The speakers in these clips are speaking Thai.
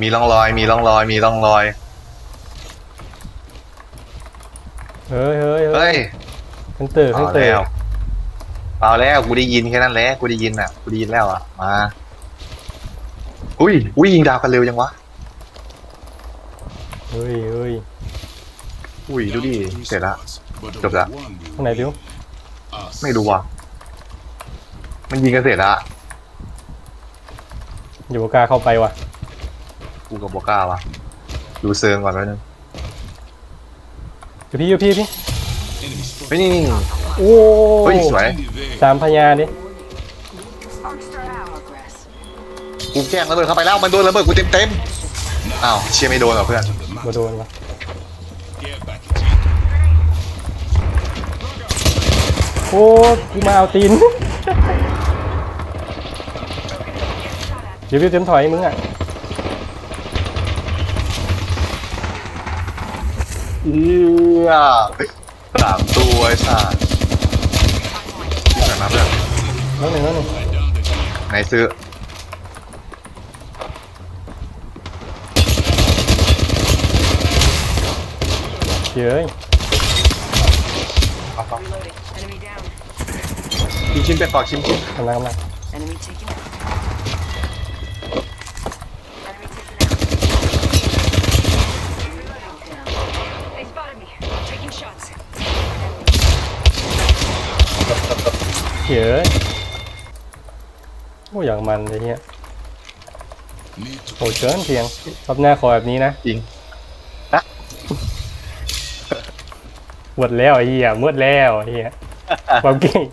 มีร่องรอย มีร่องรอย มีร่องรอย เฮ้ยเฮ้ยเฮ้เฮ้ยยขึ้นตื่นขึ้นเอาตื่นแล้วเอาแล้ว กูได้ยินแค่นั้นแหละ กูได้ยินอะ กูได้ยินแล้วอะ มา อุ้ย อุ้ยยิงดาวกันเร็วยังวะ เฮ้ยเฮ้ย อุ้ยดูดิเสร็จละจบละข้างไหนดิว ไม่รู้ว่ะ มันยิงกันเสร็จละ อยู่กล้าเข้าไปว่ะ กูกับโบก้าวะดูเซิงก่อนไว้นึงอยู่พี่อยู่พี่พี่เฮ้ยนี่นี่โอ้เฮ้ยสวยสามพญาดิ Progress. กูแกล้งระเบิดเข้าไปแล้วมันโดนระเบิดกูเต็มเต็มๆอ้าวเชียร์ไม่โดนเหรอเพื่อนมาโดนวะโอ้กูมาเอาตีนเดี๋ยวพี่เต็มถอยมึงอะ เอื้อสามตัวไอ้สัสที่ไหนมาเพื่อนแล้วหนึ่งแล้วหนึ่งไหนซื้อเฮ้ยเอาเอา Reloading. Enemy down. ชิ้นชิ้นเป็นต่อชิ้นชิ้นกำลังกำลัง Enemy taken out. Enemy taken out. Down. They spotted me. I'm taking shots. เฮ้ยโอ้อย่างมันเลยเฮียโหดเกินเพียงรอบหน้าขอแบบนี้นะจริงหมดแล้วไอ้เฮียหมดแล้วไอ้เฮียความเก่ง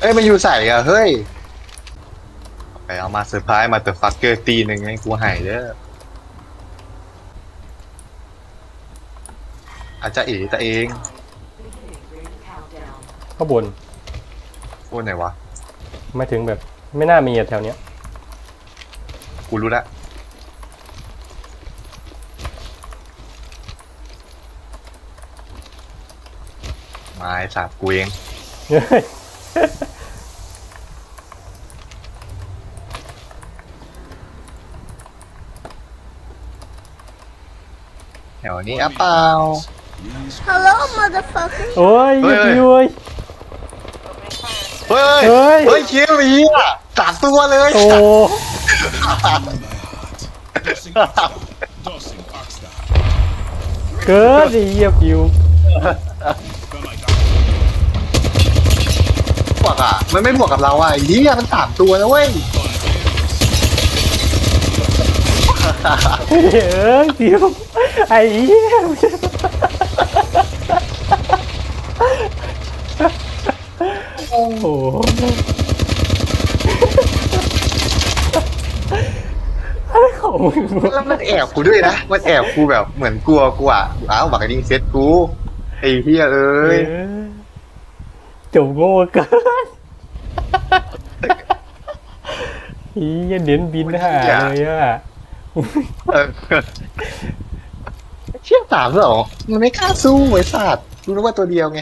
เอ้ยมันอยู่ใส่อะเฮ้ยไปเอามาเซอร์ไพรส์มาเตอร์ฟักเกอร์ตีหนึ่งให้กูใหายเด้ออาจจะเอ๋ตะเอง ข้างบนพูดไหนวะ ไม่ถึงแบบ ไม่น่ามีอะแถวเนี้ยกูรู้ละมาไอ้สัตว์กูเอง เฮ้ยแถวนี้อะเปล่า Hello, motherfucker. โอ้ยเฮ้ยพี่เว้ย Opening fire. เฮ้ย เฮ้ย เฮ้ยคิวมีอะสามตัวเลยโอ้เกิดไอ้เหี้ยฟิวบวกอะ มันไม่บวกกับเราอะไอ้เหี้ยมันสามตัวนะเว้ยเฮ้ยฟิวไอ้เหี้ย โอ้โหอะไรของมึงวะแล้วมันแอบกูด้วยนะ มันแอบกูแบบเหมือนกลัวกูอะอ้าวบักไอ้นี่เซ็ตกูไอ้เหี้ยเอ้ยเออจบโง่เกินอีอย่าเน้นบินหาเลยอะเออเชี่ยสามเหรอมันไม่กล้าสู้ไอ้สัตว์รู้นะว่าตัวเดียวไง